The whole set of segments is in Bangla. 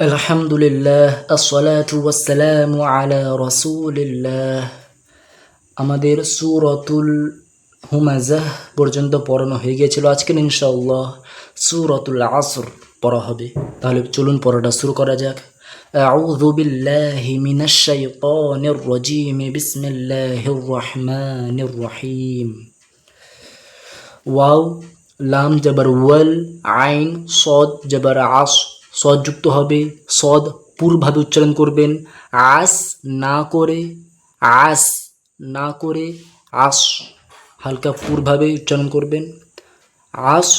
আলহামদুলিল্লাহ আসসালাতু ওয়াসসালামু আলা রাসূলিল্লাহ আমাদের সূরাতুল হুমাজাহ পর্যন্ত পড়ানো হয়ে গিয়েছিল আজকের ইনশাআল্লাহ সূরাতুল আসর পড়া হবে তাহলে চলুন পড়াটা শুরু করা যাক أعوذ بالله من الشيطان الرجيم بسم الله الرحمن الرحيم ওয়াও লাম জবর ওয়াল আইন সদ জবর আস সদ যুক্ত হবে, সদ পুরভাবে উচ্চারণ করবেন। আস না করে, আস না করে, আস হালকা পুরভাবে উচ্চারণ করবেন। আস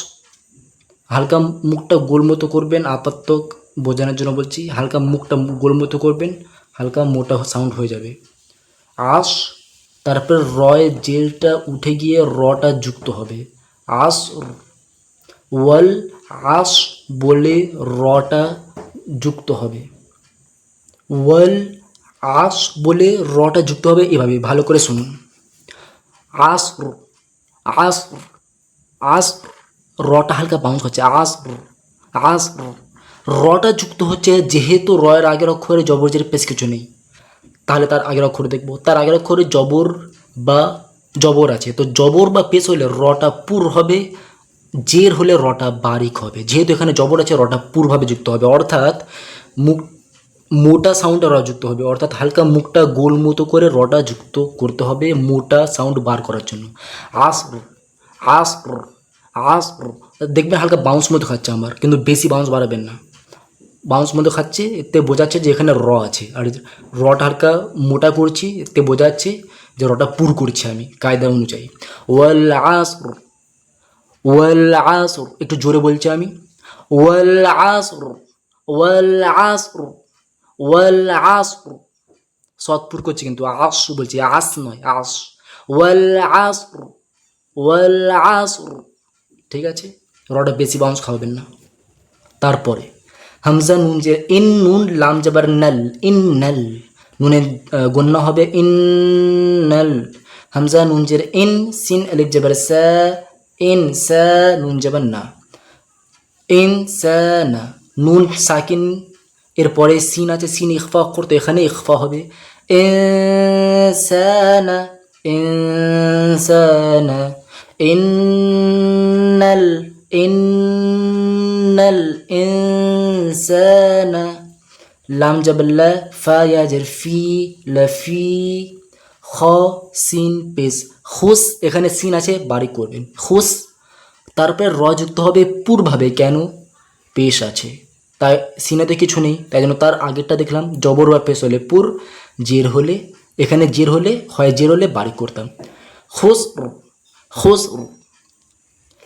হালকা মুখটা গোলমতো করবেন আপাতক বোঝানোর জন্য বলছি, হালকা মুখটা গোলমতো করবেন, হালকা মোটা সাউন্ড হয়ে যাবে। আস, তারপর রয় জেলটা উঠে গিয়ে রটা যুক্ত হবে। আস ওয়াল আস বলে রটা যুক্ত হবে। ওয়াল আস বলে রটা যুক্ত হবে এভাবে, ভালো করে শুনুন। আস আস আস রটা হালকা বাউন্স হচ্ছে। আস আস রটা যুক্ত হচ্ছে যেহেতু রয়ের আগের অক্ষরে জবরজের পেশ কিছু নেই। তাহলে তার আগের অক্ষরে দেখব। তার আগের অক্ষরে জবর বা জবর আছে। তো জবর বা পেশ হলে রটা পুর হবে জের হলে রটা বারিক হবে। যেহেতু এখানে জবর আছে, রটা পুরভাবে যুক্ত হবে। অর্থাৎ মুখ, মোটা সাউন্ডটা র যুক্ত হবে। অর্থাৎ হালকা মুখটা গোল মতো করে রটা যুক্ত করতে হবে মোটা সাউন্ড বার করার জন্য। আস আস আস দেখবেন হালকা বাউন্স মতো খাচ্ছে আমার, কিন্তু বেশি বাউন্স বাড়াবেন না। বাউন্স মতো খাচ্ছে, এতে বোঝাচ্ছে যে এখানে র আছে। আর রটা হালকা মোটা করছি, এতে বোঝাচ্ছে যে রটা পুর করছি আমি, কায়দা অনুযায়ী। ওয়াল আস ওয়াল আস একটু জোরে বলছি আমি। ওয়াল আস ওয়াল আস ওয়াল আস সৎপুর করছি কিন্তু আস বলছি আস নয় আস ওয়াল আস ওয়াল আস ঠিক আছে? রটা বেশি বাউন্স খাওয়াবেন না। তারপরে, হামজা নুন যে, ইন নুন, লাম যাবার নল, ইন নল। নুনের গণ্য হবে ইন নল। হামজা নুন জের ইন, সিন, আলিফ যাবার সা ইন সা নুন যাবার না ইন সা না নুন সাকিন এরপরে সিন আছে সিন ইখফা করতে এখানে ইখফা হবে ইনসানা ইনসানা ইন্নাল ইন্নাল ইনসানা লাম জবল্লা ফা ইয়াজের ফি লফি খ, সিন পেস খুস এখানে সিন আছে, বাড়ি করবেন। খুস তারপরে র যুক্ত হবে পুরভাবে কেন? পেশ আছে। তাই সিনেতে কিছু নেই, তাই জন্য তার আগেরটা দেখলাম, জবর বা পেশ হলে পুর, জের হলে, এখানে জের হলে, হয় জের হলে বাড়ি করতাম। হোস হোস,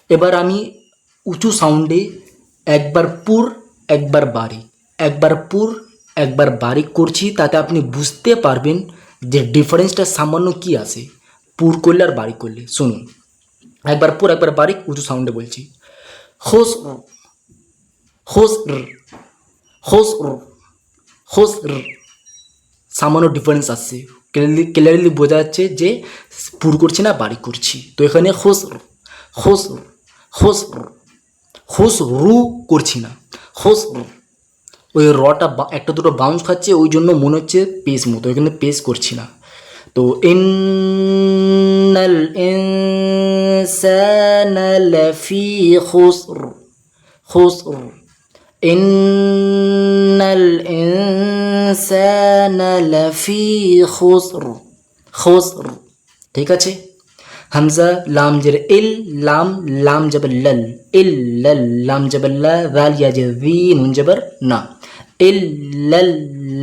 এবার আমি উঁচু সাউন্ডে একবার পুর, একবার বাড়ি। একবার পুর, একবার বারিক করছি, তাতে আপনি বুঝতে পারবেন যে ডিফারেন্সটা সামান্য কি আছে, পুর করলে আর বারিক করলে, শুনুন। একবার পুর, একবার বারিক উঁচু সাউন্ডে বলছি। হোস হোস হোস হোস সামান্য ডিফারেন্স আসছে। ক্লিয়ারলি ক্লিয়ারলি বোঝা যাচ্ছে যে পুর করছি না, বাড়ি করছি। তো এখানে হোস হোস হোস হোস রু করছি না। হোস ওই রটা একটা দুটো বাউন্স খাচ্ছে, ওই জন্য মনে হচ্ছে পেস মতো এখানে পেস করছি না। তো ইন্নাল ইনসানা লাফি খুসর খুসর। ইন্নাল ইনসানা লাফি খুসর খুসর। ঠিক আছে? হামজা লাম জের ইল, লাম লাম জবর লল, ইল, লল, লাম জবর লা, জাল, ইয়া জের ভি, নুন জবর না। ইল লল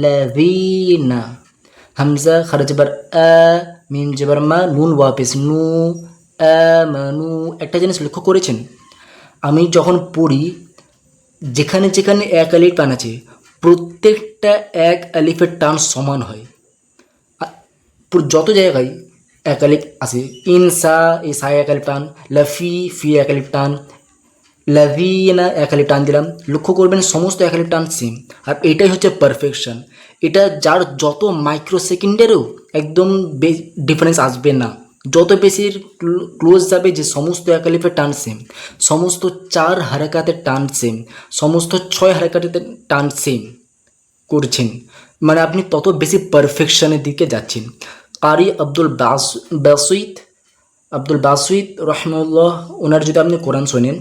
লযিনা হামজা খারা জবর মিম জবর নুন ওয়াপিস নু আমানু একটা জিনিস লক্ষ্য করেছেন? আমি যখন পড়ি, যেখানে যেখানে এক আলিফ টান আছে, প্রত্যেকটা এক আলিফের টান সমান হয়। যত জায়গায় এক আলিফ আছে, ইনসা এই সাই এক আলিফ টান লাফি ফি এক আলিফ টান লাভিনা এক আলিফ টান দিলাম। লক্ষ্য করবেন সমস্ত এক আলিফ টান সেম আর এটাই হচ্ছে পারফেকশন এটা যার যত মাইক্রো সেকেন্ডেরও একদম ডিফারেন্স আসবে না। যত বেশি ক্লোজ যাবে যে সমস্ত একালিফের টান সেম সমস্ত চার হারাকাতের টান সেম সমস্ত ছয় হারাকাতের টান সেম করছেন। মানে আপনি তত বেশি পারফেকশনের দিকে যাচ্ছেন। কারি আব্দুল বাস বাসুইত আব্দুল বাসুইদ রহমুল্লাহ ওনার যদি আপনি কোরআন শোনেন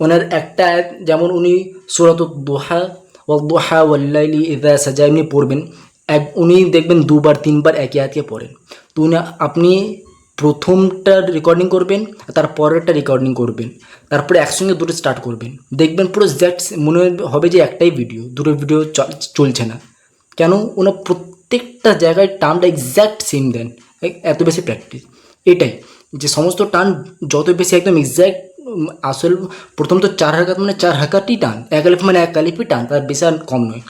ওনার একটা আয়াত, যেমন উনি সুরত দোহা ও দোহা ওয়াল্লাইলি ইদা সাজা এমনি পড়বেন। এক, উনি দেখবেন দুবার, তিনবার একই আয়াতকে পড়েন। তো উনি, আপনি প্রথমটা রেকর্ডিং করবেন, তার পরেরটা রেকর্ডিং করবেন। তারপরে একসঙ্গে দুটো স্টার্ট করবেন। দেখবেন পুরো জ্যাক্ট মনে হবে যে একটাই ভিডিও দুটো ভিডিও চল- চলছে না। কেন? ওনার প্রত্যেকটা জায়গায় টার্মটা এক্স্যাক্ট সেম দেন। এত বেশি প্র্যাকটিস এটাই যে সমস্ত টান যত বেশি একদম এক্স্যাক্ট আসল প্রথম তো চার হাকাত মানে চার হাকাতই টান, এক আলিফ মানে এক আলিফই টান, তার বেশি আর কম নয়।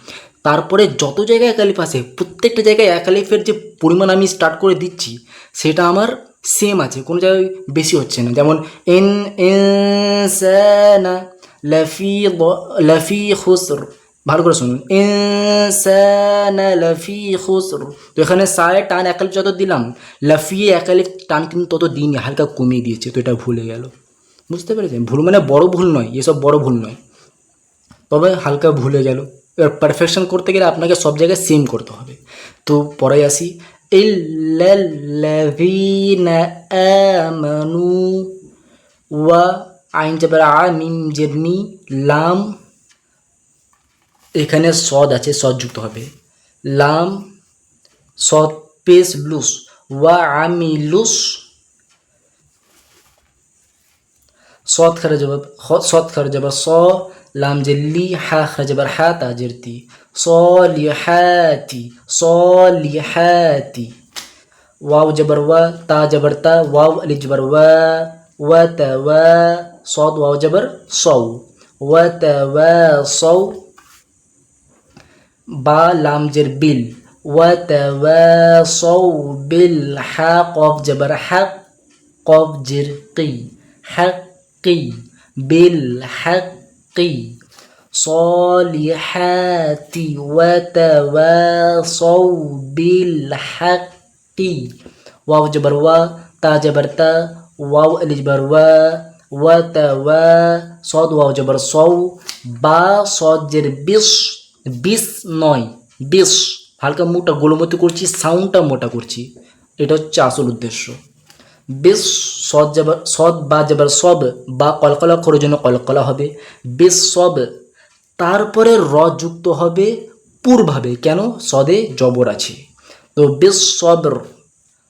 তারপরে যত জায়গায় এক আলিফ আসে প্রত্যেকটা জায়গায় এক আলিফের যে পরিমাণ আমি স্টার্ট করে দিচ্ছি, সেটা আমার সেম আছে, কোনো জায়গায় বেশি হচ্ছে না। যেমন এন ইনসানা লাফি লাফি, খুসর, ভালো করে শুনুন। ইনসানা লাফি, খুসর, তো এখানে সায় টান একালিফ যত দিলাম লাফিয়ে একালিফ টান কিন্তু তত দিনই হালকা কমিয়ে দিয়েছে, তো এটা ভুলে গেল। বুঝতে পেরেছেন? ভুল মানে বড় ভুল নয়, এসব বড় ভুল নয়। তবে হালকা ভুলে গেল। এবার পারফেকশন করতে গেলে আপনাকে সব জায়গায় সেম করতে হবে। তো পরে আসি। ইল্লাল্লাযীনা ওয়া আইন যাবার আ লাম, এখানে সদ আছে, সদ যুক্ত হবে। লাম, সদ পেস লুস। ওয়া আমিলুস صاد خرج بر خ صاد خرج بر صا لام جلی ح خرج بر ح تاجرتی صالحاتی صالحاتی واو جبر و تا جبر تا واو الف جبر و وتوا صاد واو جبر صو وتواصو با لام جر بل وتواصوا بالحق قاف جبر حق قاف جر قي حق হাক্কি বিল হাক্কি صالحات وتواصوا بالحق واو جبر وا تا جبر تا واو الف جبر وا وتوا صاد واو جبر صو বা صاد জের বিশ বিশ নয় বিশ হালকা মুখটা গোলমতি করছি সাউন্ডটা মোটা করছি এটা হচ্ছে আসল উদ্দেশ্য বেশ সদ যাবার সদ বা যাবার সব বা কলকলা করার জন্য কলকলা হবে, বেশ সব তারপরে র যুক্ত হবে পুরভাবে কেন? সদে জবর আছে। তো বেশ সব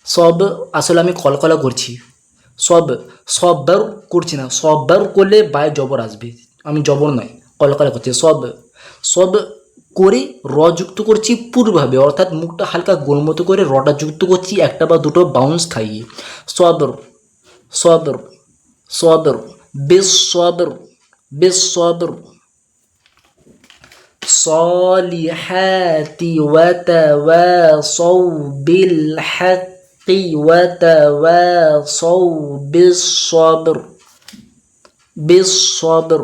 সব আসলে আমি কলকলা করছি। সব সববার করছি না সববার করলে বায় জবর আসবে। আমি জবর নয়, কলকলা করছি। সব সব করে র যুক্ত করছি পুরভাবে অর্থাৎ মুখটা হালকা গোলমতো করে রটা যুক্ত করছি একটা বা দুটো বাউন্স খাইয়ে সবর সবর সবর বেশ সবর বেশ সবর صالحات وتواصوا بالحق وتواصوا بالصبر بالصبر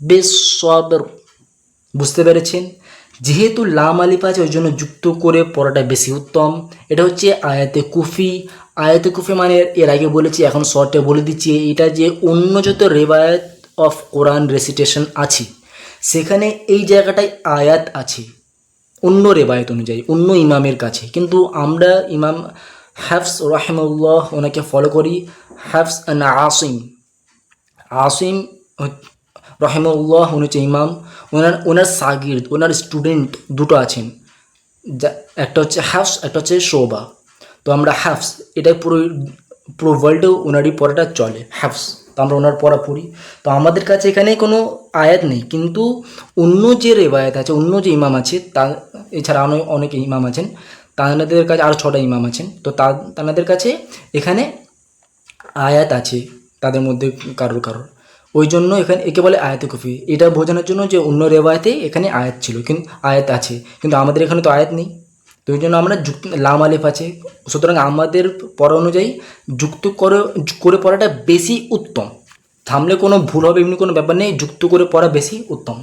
بالصبر বুঝতে পেরেছেন যেহেতু লাম আলিফ আছে ওই জন্য যুক্ত করে পড়াটা বেশি উত্তম। এটা হচ্ছে আয়াতে কুফি। আয়াতে কুফি মানে এর আগে বলেছি, এখন শর্টে বলে দিচ্ছি, এটা যে অন্য যত রেবায়ত অফ কোরআন রেসিটেশন আছে, সেখানে এই জায়গাটায় আয়াত আছে, অন্য রেবায়ত অনুযায়ী, অন্য ইমামের কাছে। কিন্তু আমরা ইমাম হাফস রাহেমউল্লাহ ওনাকে ফলো করি, হাফস আন আসিম। আসিম রহেমউল্লাহ উনি হচ্ছে ইমাম। ওনার ওনার সাগির্দ ওনার স্টুডেন্ট দুটো আছেন। যা, একটা হচ্ছে হাফস, একটা হচ্ছে শোভা তো আমরা হাফস, এটাই পুরো পুরো ওয়ার্ল্ডেও ওনারই পড়াটা চলে, হাফস। তো আমরা ওনার পড়া পড়ি। তো আমাদের কাছে এখানে কোনো আয়াত নেই, কিন্তু অন্য যে রেবায়াত আছে, অন্য যে ইমাম আছে, তা, এছাড়া অনেক অনেক ইমাম আছেন তাদের কাছে আরও ছটা ইমাম আছেন। তা তাদের কাছে এখানে আয়াত আছে, তাদের মধ্যে কারোর কারোর। ওই জন্য এখানে একে বলে আয়াতে কফি এটা বোঝানোর জন্য যে অন্য রেওয়ায়তে এখানে আয়াত ছিল কিন্তু আয়াত আছে। কিন্তু আমাদের এখানে তো আয়াত নেই। তো ওই জন্য আমরা যুক্ত, লাম আলিফ আছে। সুতরাং আমাদের পড়া অনুযায়ী যুক্ত করে করে পড়াটা বেশি উত্তম। থামলে কোনো ভুল হবে, এমনি কোনো ব্যাপার নেই। যুক্ত করে পড়া বেশি উত্তম।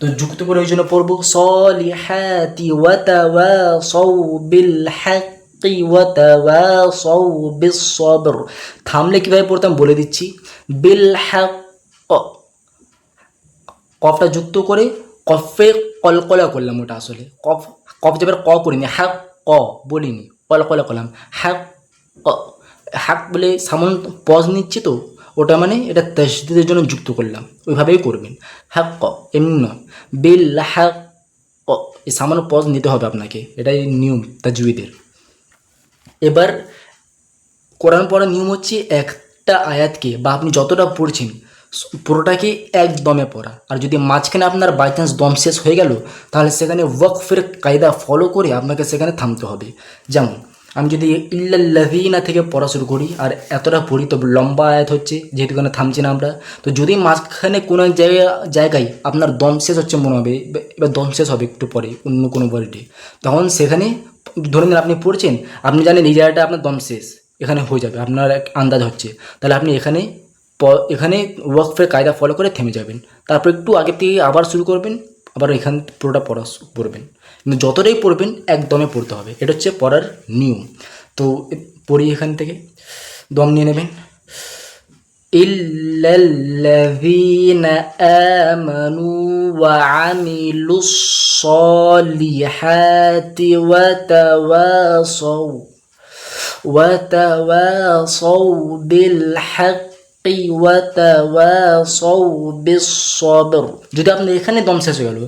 তো যুক্ত করে ওই জন্য পড়ব, সলিহাতি ওয়াতাওয়াসাউ বিল হাক্কি ওয়াতাওয়াসাউ বিসসবর থামলে কীভাবে পড়তাম বলে দিচ্ছি। বিল হ্যাক কফটা যুক্ত করে কফে কলকলা করলাম ওটা আসলে। কফ কফ যাবার ক করিনি হ্যাক ক বলিনি, কলকলা করলাম। হ্যাক ক হ্যাক বলে সামান্য পজ নিচ্ছি তো, ওটা মানে এটা তসদিদের জন্য যুক্ত করলাম, ওইভাবেই করবেন। হ্যাক ক, এমনি বিল হ্যাক ক, এই সামান্য পজ নিতে হবে আপনাকে, এটাই নিয়ম তাজুইদের এবার কোরআন পড়ার নিয়ম হচ্ছে একটা আয়াতকে বা আপনি যতটা পড়ছেন পুরোটাকে এক দমে পড়া। আর যদি মাঝখানে আপনার বাই চান্স দম শেষ হয়ে গেল, তাহলে সেখানে ওয়াকফের কায়দা ফলো করে আপনাকে সেখানে থামতে হবে। যেমন, আমি যদি ইল্লাল্লাহিনা থেকে পড়া শুরু করি, আর এতটা পড়ি তো লম্বা আয়াত হচ্ছে, যেহেতু এখানে থামছি না আমরা, তো যদি মাঝখানে কোনো এক জায়গায় আপনার দম শেষ হচ্ছে মনে হবে এবার- দম শেষ হবে একটু পরে অন্য কোনো ওয়ার্ডে তখন সেখানে ধরে নিন আপনি পড়ছেন, আপনি জানেন এই জায়গাটা আপনার দম শেষ, এখানে হয়ে যাবে, আপনার এক আন্দাজ হচ্ছে। তাহলে আপনি এখানে এখানে ওয়াকফের কায়দা ফলো করে থেমে যাবেন তারপর একটু আগে থেকে আবার শুরু করবেন আবার এখান পুরোটা পড়া শু- পড়বেন কিন্তু যতটাই পড়বেন একদমে পড়তে হবে এটা হচ্ছে পড়ার নিয়ম তো এ- পড়ি এখান থেকে দম নিয়ে নেবেন إلا الذين آمنوا وعملوا الصالحات وتواصوا وتواصوا بالحق وتواصوا بالصبر যদি আপনি এখানে দম শেষ হয়ে গেল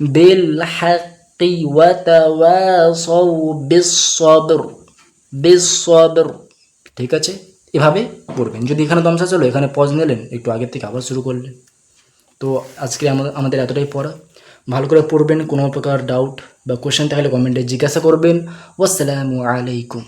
বিল বিসবর ঠিক আছে? এভাবে পড়বেন যদি এখানে দম শেষ হলো, এখানে পজ নিলেন, একটু আগের থেকে আবার শুরু করলেন। তো আজকে আমাদের এতটাই পড়া। ভালো করে পড়বেন, কোনো প্রকার ডাউট বা কোয়েশ্চেন থাকলে কমেন্টে জিজ্ঞাসা করবেন। ওয়াসালামু আলাইকুম।